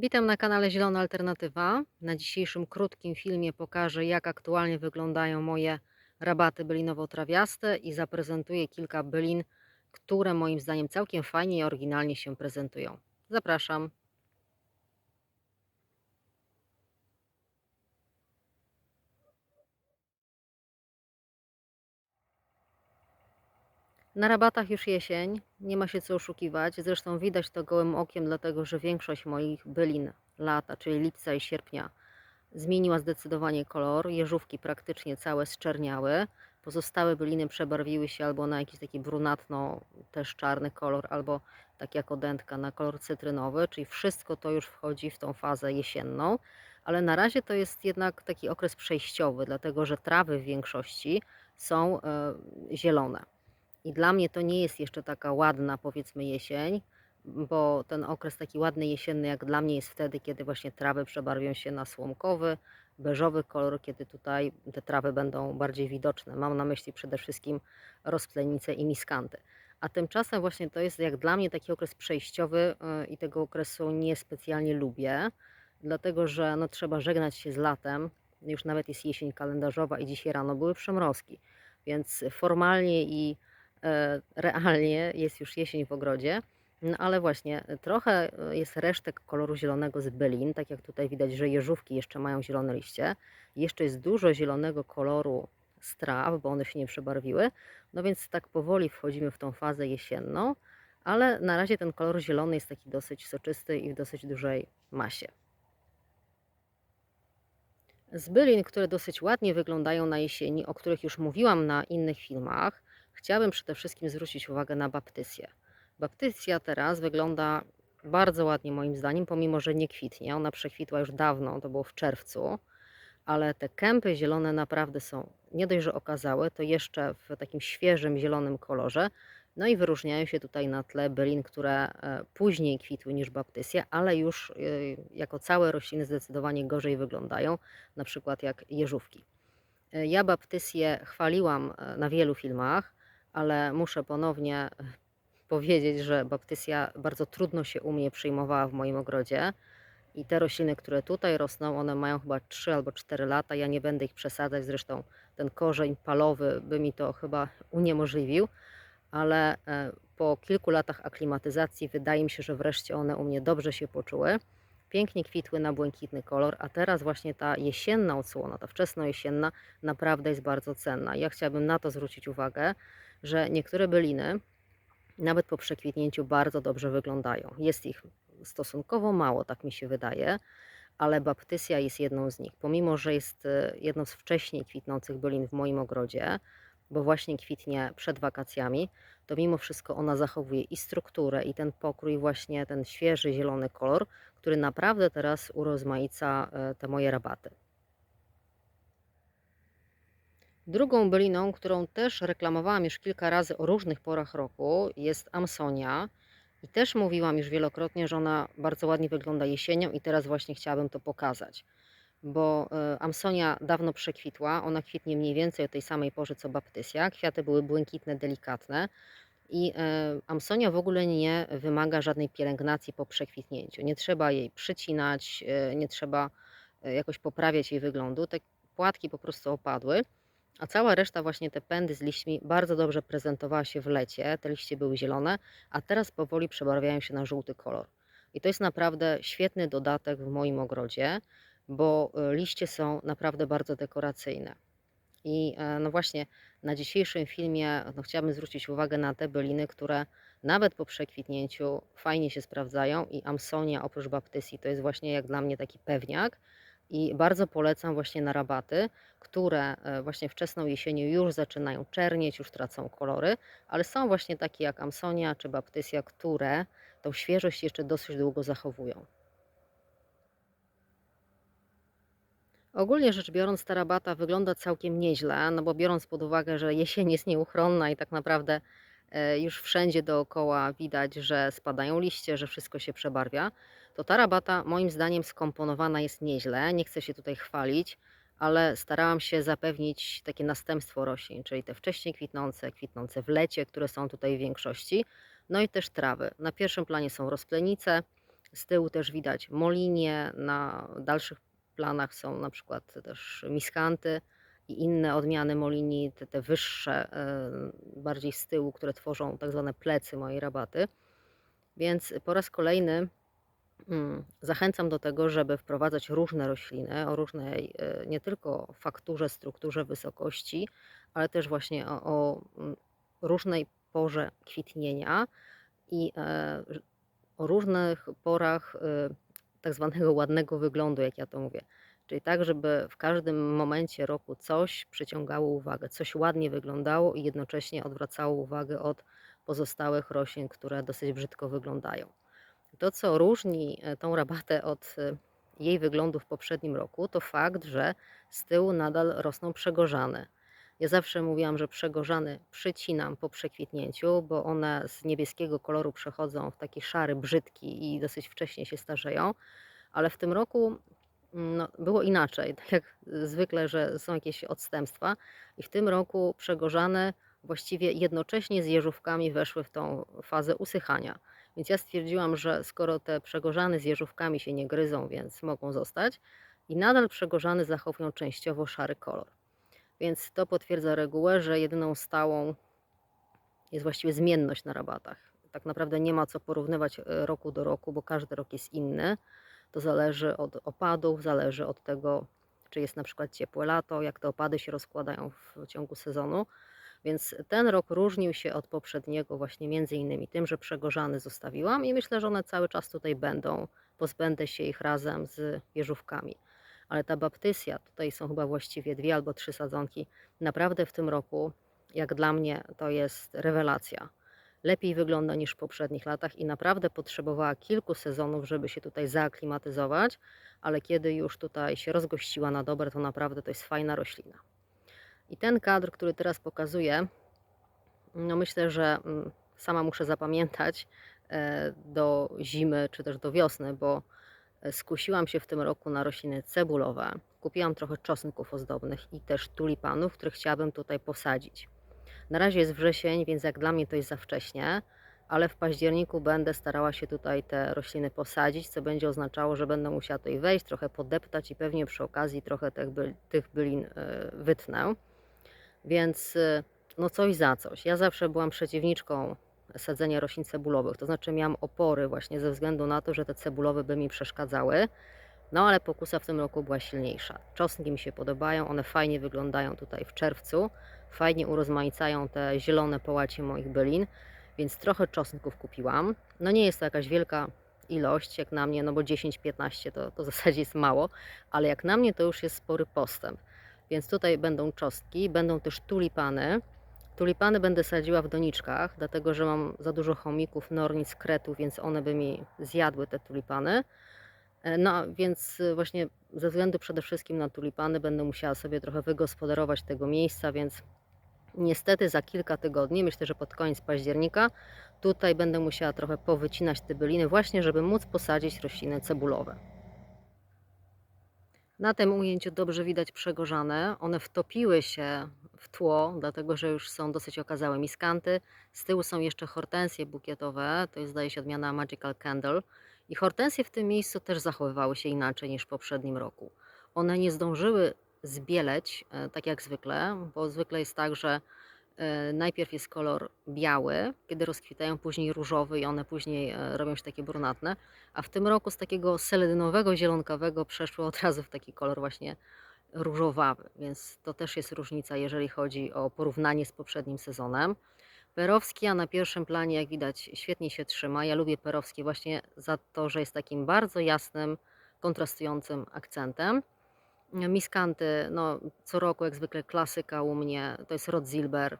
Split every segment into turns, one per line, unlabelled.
Witam na kanale Zielona Alternatywa. Na dzisiejszym krótkim filmie pokażę, jak aktualnie wyglądają moje rabaty bylinowo-trawiaste i zaprezentuję kilka bylin, które moim zdaniem całkiem fajnie i oryginalnie się prezentują. Zapraszam. Na rabatach już jesień, nie ma się co oszukiwać. Zresztą widać to gołym okiem, dlatego że większość moich bylin lata, czyli lipca i sierpnia, zmieniła zdecydowanie kolor. Jeżówki praktycznie całe zczerniały. Pozostałe byliny przebarwiły się albo na jakiś taki brunatno, też czarny kolor, albo tak jak odętka na kolor cytrynowy, czyli wszystko to już wchodzi w tą fazę jesienną. Ale na razie to jest jednak taki okres przejściowy, dlatego że trawy w większości są e, zielone. I dla mnie to nie jest jeszcze taka ładna, powiedzmy, jesień, bo ten okres taki ładny jesienny, jak dla mnie, jest wtedy, kiedy właśnie trawy przebarwią się na słomkowy, beżowy kolor, kiedy tutaj te trawy będą bardziej widoczne. Mam na myśli przede wszystkim rozplenice i miskanty. A tymczasem właśnie to jest jak dla mnie taki okres przejściowy yy, i tego okresu niespecjalnie lubię, dlatego że no, trzeba żegnać się z latem. Już nawet jest jesień kalendarzowa i dzisiaj rano były przymrozki, więc formalnie i realnie jest już jesień w ogrodzie, no ale właśnie e, trochę e, jest resztek koloru zielonego z bylin, tak jak tutaj widać, że jeżówki jeszcze mają zielone liście. Jeszcze jest dużo zielonego koloru z traw, bo one się nie przebarwiły, no więc tak powoli wchodzimy w tą fazę jesienną, ale na razie ten kolor zielony jest taki dosyć soczysty i w dosyć dużej masie. Z bylin, które dosyć ładnie wyglądają na jesieni, o których już mówiłam na innych filmach, Chciałabym przede wszystkim zwrócić uwagę na baptysję. Baptysja teraz wygląda bardzo ładnie moim zdaniem, pomimo że nie kwitnie. Ona przekwitła już dawno, to było w czerwcu, ale te kępy zielone naprawdę są nie dość, że okazałe, to jeszcze w takim świeżym zielonym kolorze. No i wyróżniają się tutaj na tle bylin, które e, później kwitły niż baptysja, ale już e, jako całe rośliny zdecydowanie gorzej wyglądają, na przykład jak jeżówki. E, ja baptysję chwaliłam na wielu filmach, ale muszę ponownie powiedzieć, że baptysja bardzo trudno się u mnie przyjmowała w moim ogrodzie. I te rośliny, które tutaj rosną, one mają chyba 3 albo 4 lata. Ja nie będę ich przesadzać, zresztą ten korzeń palowy by mi to chyba uniemożliwił, ale e, po kilku latach aklimatyzacji wydaje mi się, że wreszcie one u mnie dobrze się poczuły. Pięknie kwitły na błękitny kolor, a teraz właśnie ta jesienna odsłona, ta wczesnojesienna naprawdę jest bardzo cenna. Ja chciałabym na to zwrócić uwagę, że niektóre byliny nawet po przekwitnięciu bardzo dobrze wyglądają. Jest ich stosunkowo mało, tak mi się wydaje, ale baptysja jest jedną z nich. Pomimo, że jest e, jedną z wcześniej kwitnących bylin w moim ogrodzie, bo właśnie kwitnie przed wakacjami, to mimo wszystko ona zachowuje i strukturę, i ten pokrój, właśnie ten świeży zielony kolor, który naprawdę teraz urozmaica e, te moje rabaty. Drugą byliną, którą też reklamowałam już kilka razy o różnych porach roku, jest Amsonia. I też mówiłam już wielokrotnie, że ona bardzo ładnie wygląda jesienią i teraz właśnie chciałabym to pokazać. Bo e, Amsonia dawno przekwitła, ona kwitnie mniej więcej o tej samej porze co baptysja. Kwiaty były błękitne, delikatne. I e, Amsonia w ogóle nie wymaga żadnej pielęgnacji po przekwitnięciu. Nie trzeba jej przycinać, e, nie trzeba jakoś poprawiać jej wyglądu. Te płatki po prostu opadły. A cała reszta, właśnie te pędy z liśćmi, bardzo dobrze prezentowała się w lecie. Te liście były zielone, a teraz powoli przebarwiają się na żółty kolor. I to jest naprawdę świetny dodatek w moim ogrodzie, bo e, liście są naprawdę bardzo dekoracyjne. I e, no właśnie na dzisiejszym filmie no chciałabym zwrócić uwagę na te byliny, które nawet po przekwitnięciu fajnie się sprawdzają i Amsonia oprócz baptysji to jest właśnie jak dla mnie taki pewniak, i bardzo polecam właśnie na rabaty, które e, właśnie wczesną jesienią już zaczynają czernieć, już tracą kolory, ale są właśnie takie jak Amsonia czy Baptysia, które tą świeżość jeszcze dosyć długo zachowują. Ogólnie rzecz biorąc, ta rabata wygląda całkiem nieźle, no bo biorąc pod uwagę, że jesień jest nieuchronna i tak naprawdę e, już wszędzie dookoła widać, że spadają liście, że wszystko się przebarwia, to ta rabata moim zdaniem skomponowana jest nieźle. Nie chcę się tutaj chwalić, ale starałam się zapewnić takie następstwo roślin, czyli te wcześniej kwitnące, kwitnące w lecie, które są tutaj w większości, no i też trawy. Na pierwszym planie są rozplenice, Z tyłu też widać molinie, na dalszych planach są na przykład też miskanty i inne odmiany molinii, te, te wyższe, e, bardziej z tyłu, które tworzą tak zwane plecy mojej rabaty. Więc po raz kolejny zachęcam do tego, żeby wprowadzać różne rośliny o różnej e, nie tylko fakturze, strukturze, wysokości, ale też właśnie o, o mm, różnej porze kwitnienia i e, o różnych porach y, tak zwanego ładnego wyglądu, jak ja to mówię. Czyli tak, żeby w każdym momencie roku coś przyciągało uwagę, coś ładnie wyglądało i jednocześnie odwracało uwagę od pozostałych roślin, które dosyć brzydko wyglądają. To, co różni e, tą rabatę od e, jej wyglądu w poprzednim roku, to fakt, że z tyłu nadal rosną przegorzane. Ja zawsze mówiłam, że przegorzany przycinam po przekwitnięciu, bo one z niebieskiego koloru przechodzą w taki szary, brzydki i dosyć wcześnie się starzeją. Ale w tym roku mm, no, było inaczej, tak jak zwykle, że są jakieś odstępstwa. I w tym roku przegorzane właściwie jednocześnie z jeżówkami weszły w tą fazę usychania. Więc ja stwierdziłam, że skoro te przegorzane z jeżówkami się nie gryzą, więc mogą zostać, i nadal przegorzane zachowują częściowo szary kolor. Więc to potwierdza regułę, że jedyną stałą jest właściwie zmienność na rabatach. Tak naprawdę nie ma co porównywać e, roku do roku, bo każdy rok jest inny. To zależy od opadów, zależy od tego, czy jest na przykład ciepłe lato, jak te opady się rozkładają w ciągu sezonu. Więc ten rok różnił się od poprzedniego właśnie między innymi tym, że przegorzany zostawiłam i myślę, że one cały czas tutaj będą. Pozbędę się ich razem z jeżówkami ale ta baptysja, tutaj są chyba właściwie dwie albo trzy sadzonki, naprawdę w tym roku, jak dla mnie, to jest rewelacja. Lepiej wygląda niż w poprzednich latach i naprawdę potrzebowała kilku sezonów, żeby się tutaj zaaklimatyzować, ale kiedy już tutaj się rozgościła na dobre, to naprawdę to jest fajna roślina. I ten kadr, który teraz pokazuję, no myślę, że mm, sama muszę zapamiętać e, do zimy czy też do wiosny, bo Skusiłam się w tym roku na rośliny cebulowe. Kupiłam trochę czosnków ozdobnych i też tulipanów, które chciałabym tutaj posadzić. Na razie jest wrzesień, więc jak dla mnie to jest za wcześnie, ale w październiku będę starała się tutaj te rośliny posadzić, co będzie oznaczało, że będę musiała tutaj wejść, trochę podeptać i pewnie przy okazji trochę tych, tych bylin e, wytnę. Więc e, no coś za coś. Ja zawsze byłam przeciwniczką sadzenia roślin cebulowych. To znaczy miałam opory właśnie ze względu na to, że te cebulowe by mi przeszkadzały. No ale pokusa w tym roku była silniejsza. Czosnki mi się podobają, one fajnie wyglądają tutaj w czerwcu. Fajnie urozmaicają te zielone połacie moich bylin, więc trochę czosnków kupiłam. No nie jest to jakaś wielka ilość jak na mnie, no bo 10-15 to, to w zasadzie jest mało, ale jak na mnie to już jest spory postęp. Więc tutaj będą czosnki, będą też tulipany. Tulipany będę sadziła w doniczkach, dlatego że mam za dużo chomików, nornic, kretów, więc one by mi zjadły te tulipany. E, no więc e, właśnie ze względu przede wszystkim na tulipany będę musiała sobie trochę wygospodarować tego miejsca, więc niestety za kilka tygodni, myślę, że pod koniec października, tutaj będę musiała trochę powycinać te byliny właśnie, żeby móc posadzić rośliny cebulowe. Na tym ujęciu dobrze widać przegorzane. One wtopiły się w tło, dlatego że już są dosyć okazałe miskanty. Z tyłu są jeszcze hortensje bukietowe, to jest zdaje się odmiana Magical Candle. I hortensje w tym miejscu też zachowywały się inaczej niż w poprzednim roku. One nie zdążyły zbieleć, e, tak jak zwykle, bo zwykle jest tak, że najpierw jest kolor biały, kiedy rozkwitają, później różowy i one później e, robią się takie brunatne, a w tym roku z takiego seledynowego, zielonkowego przeszły od razu w taki kolor właśnie różowawy, więc to też jest różnica, jeżeli chodzi o porównanie z poprzednim sezonem. Perowski, na pierwszym planie, jak widać, świetnie się trzyma. Ja lubię Perowski właśnie za to, że jest takim bardzo jasnym, kontrastującym akcentem. Miskanty, no co roku jak zwykle klasyka u mnie, to jest Rod Zilber.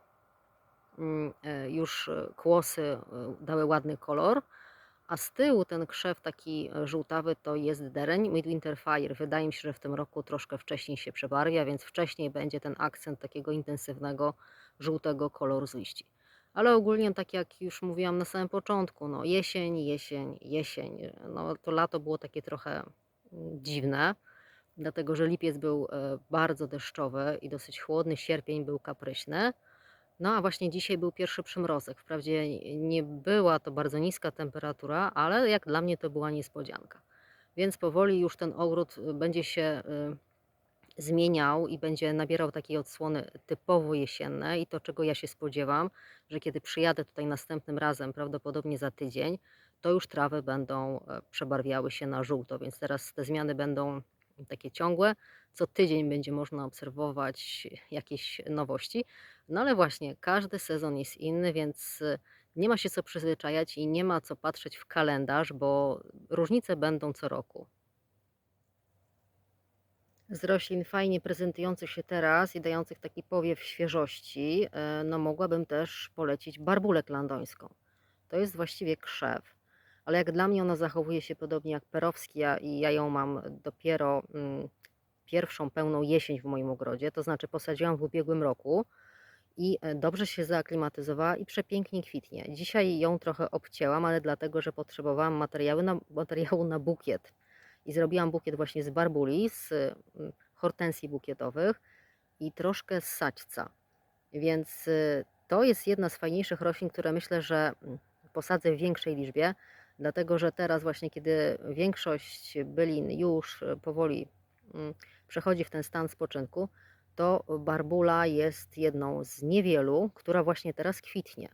Mm, e, już e, kłosy e, dały ładny kolor. A z tyłu ten krzew taki żółtawy to jest dereń Midwinter Fire. Wydaje mi się, że w tym roku troszkę wcześniej się przebarwia, więc wcześniej będzie ten akcent takiego intensywnego żółtego koloru z liści. Ale ogólnie, tak jak już mówiłam na samym początku, no jesień, jesień, jesień. No to lato było takie trochę mm, dziwne, dlatego że lipiec był bardzo deszczowy i dosyć chłodny, sierpień był kapryśny. No a właśnie dzisiaj był pierwszy przymrozek. Wprawdzie nie była to bardzo niska temperatura, ale jak dla mnie to była niespodzianka. Więc powoli już ten ogród y, będzie się y, zmieniał i będzie nabierał takiej odsłony typowo jesienne i to, czego ja się spodziewam, że kiedy przyjadę tutaj następnym razem, prawdopodobnie za tydzień, to już trawy będą e, przebarwiały się na żółto, więc teraz te zmiany będą takie ciągłe. Co tydzień będzie można obserwować jakieś nowości. No ale właśnie, każdy sezon jest inny, więc nie ma się co przyzwyczajać i nie ma co patrzeć w kalendarz, bo różnice będą co roku. Z roślin fajnie prezentujących się teraz i dających taki powiew świeżości, e, no mogłabym też polecić barbulę klandońską. To jest właściwie krzew, ale jak dla mnie ona zachowuje się podobnie jak perowskia i ja ją mam dopiero mm, pierwszą pełną jesień w moim ogrodzie, to znaczy posadziłam w ubiegłym roku i e, dobrze się zaaklimatyzowała i przepięknie kwitnie. Dzisiaj ją trochę obcięłam, ale dlatego, że potrzebowałam materiału na, materiału na bukiet. I zrobiłam bukiet właśnie z barbuli, z mm, hortensji bukietowych i troszkę z saćca. Więc y, to jest jedna z fajniejszych roślin, które myślę, że mm, posadzę w większej liczbie, dlatego że teraz właśnie, kiedy większość bylin już y, powoli mm, przechodzi w ten stan spoczynku, to barbula jest jedną z niewielu, która właśnie teraz kwitnie.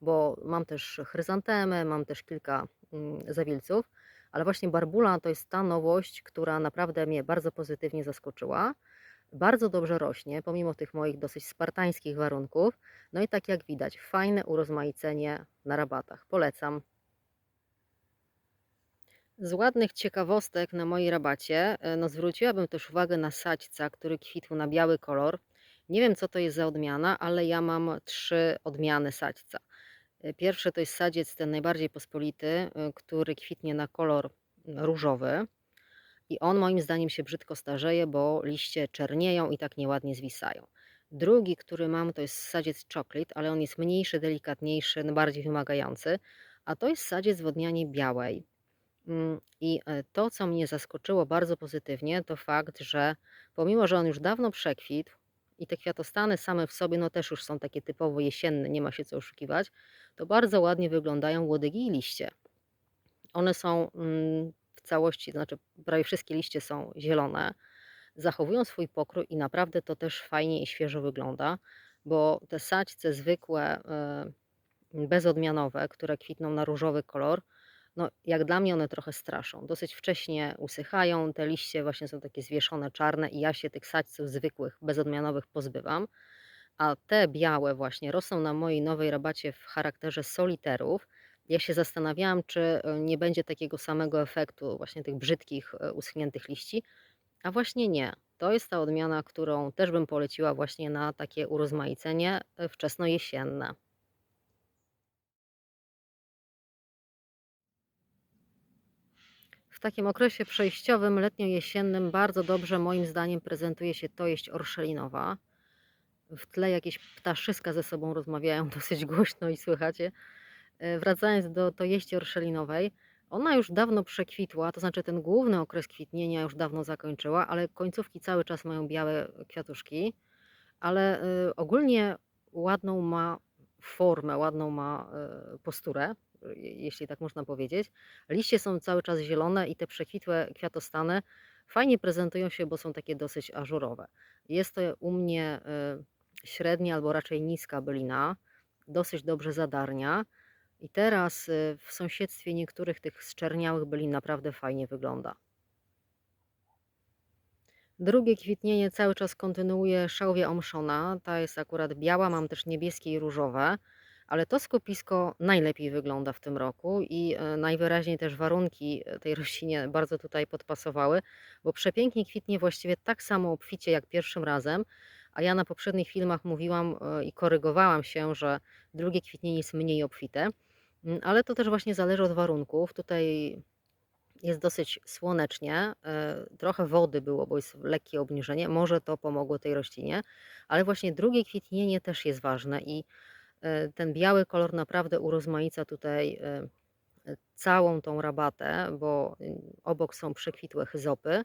Bo mam też chryzantemę, mam też kilka mm, zawilców, ale właśnie barbula to jest ta nowość, która naprawdę mnie bardzo pozytywnie zaskoczyła. Bardzo dobrze rośnie, pomimo tych moich dosyć spartańskich warunków. No i tak jak widać, fajne urozmaicenie na rabatach. Polecam. Z ładnych ciekawostek na mojej rabacie, e, no zwróciłabym też uwagę na saćca, który kwitł na biały kolor. Nie wiem, co to jest za odmiana, ale ja mam trzy odmiany saćca. E, Pierwszy to jest sadziec ten najbardziej pospolity, e, który kwitnie na kolor różowy. I on moim zdaniem się brzydko starzeje, bo liście czernieją i tak nieładnie zwisają. Drugi, który mam, to jest sadziec chocolate, ale on jest mniejszy, delikatniejszy, no bardziej wymagający. A to jest sadziec w odmianie białej. Mm, I e, to, co mnie zaskoczyło bardzo pozytywnie, to fakt, że pomimo, że on już dawno przekwitł i te kwiatostany same w sobie no też już są takie typowo jesienne, nie ma się co oszukiwać, to bardzo ładnie wyglądają łodygi i liście. One są mm, w całości, znaczy prawie wszystkie liście są zielone, zachowują swój pokrój i naprawdę to też fajnie i świeżo wygląda, bo te saćce zwykłe, e, bezodmianowe, które kwitną na różowy kolor, no, jak dla mnie one trochę straszą. Dosyć wcześnie usychają, te liście właśnie są takie zwieszone, czarne i ja się tych sadźców zwykłych, bezodmianowych pozbywam. A te białe właśnie rosną na mojej nowej rabacie w charakterze soliterów. Ja się zastanawiałam, czy e, nie będzie takiego samego efektu właśnie tych brzydkich, e, uschniętych liści, a właśnie nie. To jest ta odmiana, którą też bym poleciła właśnie na takie urozmaicenie e, wczesnojesienne. Takim okresie przejściowym, letnio-jesiennym, bardzo dobrze moim zdaniem prezentuje się tojeść orszelinowa. W tle jakieś ptaszyska ze sobą rozmawiają dosyć głośno i słychacie. E, Wracając do tojeści orszelinowej, ona już dawno przekwitła, to znaczy ten główny okres kwitnienia już dawno zakończyła, ale końcówki cały czas mają białe kwiatuszki, ale y, ogólnie ładną ma formę, ładną ma y, posturę, jeśli tak można powiedzieć. Liście są cały czas zielone i te przekwitłe kwiatostany fajnie prezentują się, bo są takie dosyć ażurowe. Jest to u mnie y, średnia albo raczej niska bylina, dosyć dobrze zadarnia. I teraz y, w sąsiedztwie niektórych tych zczerniałych bylin naprawdę fajnie wygląda. Drugie kwitnienie cały czas kontynuuje szałwia omszona. Ta jest akurat biała, mam też niebieskie i różowe, ale to skupisko najlepiej wygląda w tym roku i e, najwyraźniej też warunki e, tej roślinie bardzo tutaj podpasowały, bo przepięknie kwitnie właściwie tak samo obficie jak pierwszym razem, a ja na poprzednich filmach mówiłam e, i korygowałam się, że drugie kwitnienie jest mniej obfite, Mm, ale to też właśnie zależy od warunków. Tutaj jest dosyć słonecznie, trochę wody było, bo jest lekkie obniżenie, może to pomogło tej roślinie, ale właśnie drugie kwitnienie też jest ważne i ten biały kolor naprawdę urozmaica tutaj e, całą tą rabatę, bo y, obok są przekwitłe chyzopy.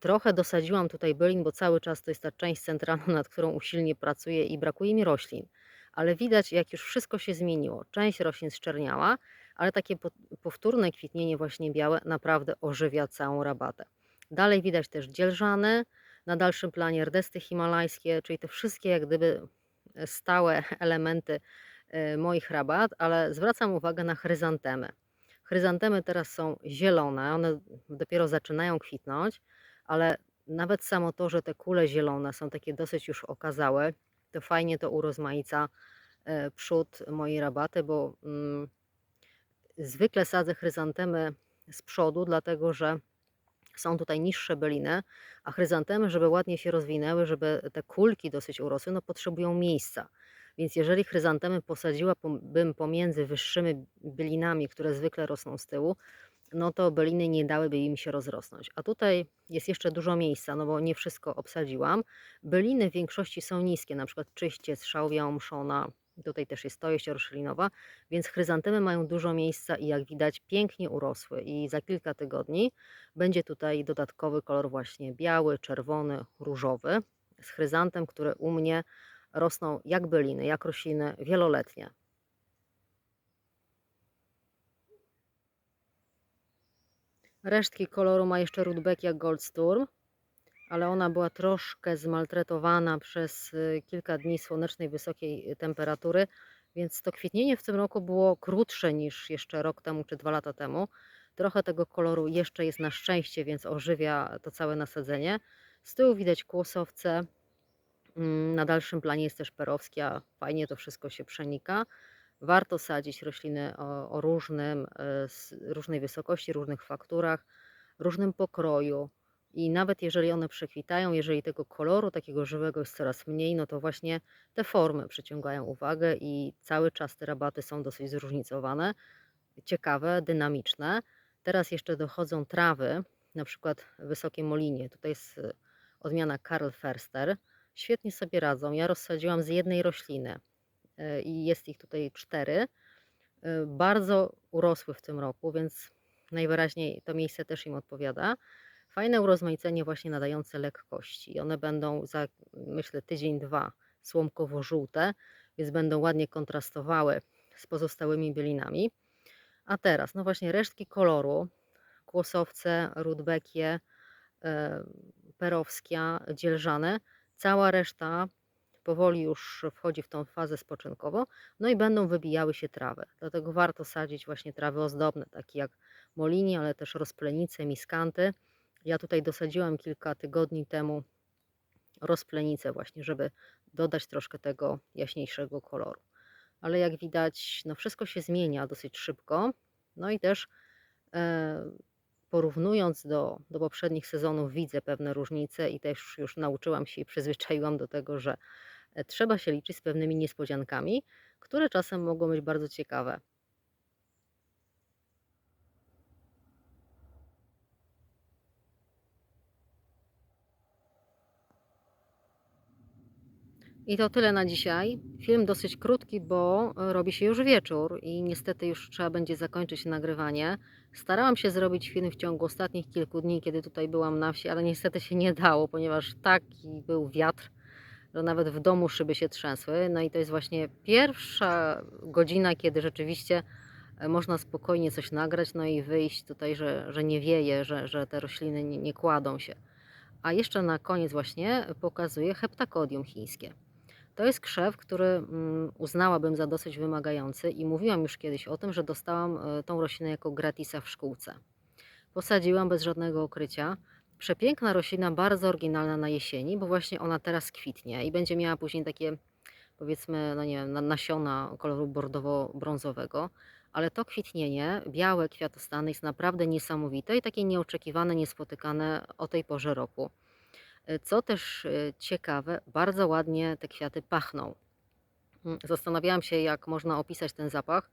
Trochę dosadziłam tutaj bylin, bo cały czas to jest ta część centralna, nad którą usilnie pracuję i brakuje mi roślin. ale widać jak już wszystko się zmieniło. Część roślin zczerniała, ale takie po powtórne kwitnienie właśnie białe naprawdę ożywia całą rabatę. Dalej widać też dzierżany, na dalszym planie rdesty himalajskie, czyli te wszystkie jak gdyby e, stałe elementy e, moich rabat, ale zwracam uwagę na chryzantemy. Chryzantemy teraz są zielone, one dopiero zaczynają kwitnąć, ale nawet samo to, że te kule zielone są takie dosyć już okazałe, to fajnie to urozmaica e, przód mojej rabaty, bo mm, zwykle sadzę chryzantemy z przodu, dlatego że są tutaj niższe byliny, a chryzantemy, żeby ładnie się rozwinęły, żeby te kulki dosyć urosły, no potrzebują miejsca. Więc jeżeli chryzantemy posadziłabym pomiędzy wyższymi bylinami, które zwykle rosną z tyłu, no to byliny nie dałyby im się rozrosnąć. A tutaj jest jeszcze dużo miejsca, no bo nie wszystko obsadziłam. Byliny w większości są niskie, na przykład czyściec, szałwia omszona, tutaj też jest tojeść roślinowa, więc chryzantemy mają dużo miejsca i jak widać pięknie urosły i za kilka tygodni będzie tutaj dodatkowy kolor właśnie biały, czerwony, różowy z chryzantem, które u mnie rosną jak byliny, jak rośliny wieloletnie. Resztki koloru ma jeszcze Rudbeckia Goldsturm, ale ona była troszkę zmaltretowana przez y, kilka dni słonecznej, wysokiej temperatury, więc to kwitnienie w tym roku było krótsze niż jeszcze rok temu czy dwa lata temu. Trochę tego koloru jeszcze jest na szczęście, więc ożywia to całe nasadzenie. Z tyłu widać kłosowce, mm, na dalszym planie jest też perowskia, fajnie to wszystko się przenika. Warto sadzić rośliny o, o różnym, z różnej wysokości, różnych fakturach, różnym pokroju. I nawet jeżeli one przekwitają, jeżeli tego koloru takiego żywego jest coraz mniej, no to właśnie te formy przyciągają uwagę i cały czas te rabaty są dosyć zróżnicowane, ciekawe, dynamiczne. Teraz jeszcze dochodzą trawy, na przykład wysokie molinie. Tutaj jest e, odmiana Karl Ferster. Świetnie sobie radzą. Ja rozsadziłam z jednej rośliny e, i jest ich tutaj cztery. E, Bardzo urosły w tym roku, więc najwyraźniej to miejsce też im odpowiada. Fajne urozmaicenie właśnie nadające lekkości. One będą za, myślę, tydzień, dwa słomkowo-żółte, więc będą ładnie kontrastowały z pozostałymi bylinami. A teraz, no właśnie resztki koloru, kłosowce, rudbekie, e, perowskia, dzielżane, cała reszta powoli już wchodzi w tą fazę spoczynkową, no i będą wybijały się trawy. Dlatego warto sadzić właśnie trawy ozdobne, takie jak molini, ale też rozplenice, miskanty. Ja tutaj dosadziłam kilka tygodni temu rozplenicę właśnie, żeby dodać troszkę tego jaśniejszego koloru. Ale jak widać, no wszystko się zmienia dosyć szybko. No i też e, porównując do, do poprzednich sezonów widzę pewne różnice i też już nauczyłam się i przyzwyczaiłam do tego, że e, trzeba się liczyć z pewnymi niespodziankami, które czasem mogą być bardzo ciekawe. I to tyle na dzisiaj. Film dosyć krótki, bo e, robi się już wieczór i niestety już trzeba będzie zakończyć nagrywanie. Starałam się zrobić film w ciągu ostatnich kilku dni, kiedy tutaj byłam na wsi, ale niestety się nie dało, ponieważ taki był wiatr, że nawet w domu szyby się trzęsły. No i to jest właśnie pierwsza godzina, kiedy rzeczywiście e, można spokojnie coś nagrać, no i wyjść tutaj, że, że nie wieje, że, że te rośliny nie, nie kładą się. A jeszcze na koniec właśnie pokazuję heptakodium chińskie. To jest krzew, który mm, uznałabym za dosyć wymagający i mówiłam już kiedyś o tym, że dostałam e, tą roślinę jako gratisa w szkółce. Posadziłam bez żadnego okrycia. Przepiękna roślina, bardzo oryginalna na jesieni, bo właśnie ona teraz kwitnie i będzie miała później takie, powiedzmy, no nie wiem, nasiona koloru bordowo-brązowego, ale to kwitnienie, białe kwiatostany jest naprawdę niesamowite i takie nieoczekiwane, niespotykane o tej porze roku. Co też e, ciekawe, bardzo ładnie te kwiaty pachną. Mm, Zastanawiałam się, jak można opisać ten zapach,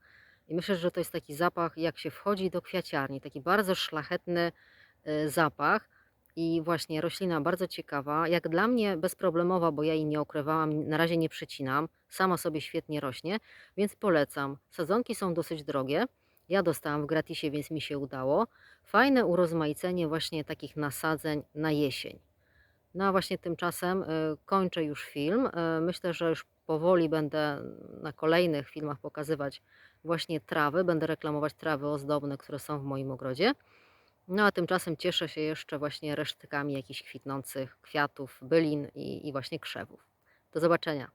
i myślę, że to jest taki zapach, jak się wchodzi do kwiaciarni, taki bardzo szlachetny e, zapach. I właśnie roślina bardzo ciekawa, jak dla mnie bezproblemowa, bo ja jej nie okrywałam, na razie nie przycinam, sama sobie świetnie rośnie, więc polecam. Sadzonki są dosyć drogie. Ja dostałam w gratisie, więc mi się udało. Fajne urozmaicenie właśnie takich nasadzeń na jesień. No a właśnie tymczasem y, kończę już film. Y, Myślę, że już powoli będę na kolejnych filmach pokazywać właśnie trawy. Będę reklamować trawy ozdobne, które są w moim ogrodzie. No a tymczasem cieszę się jeszcze właśnie resztkami jakichś kwitnących kwiatów, bylin i, i właśnie krzewów. Do zobaczenia.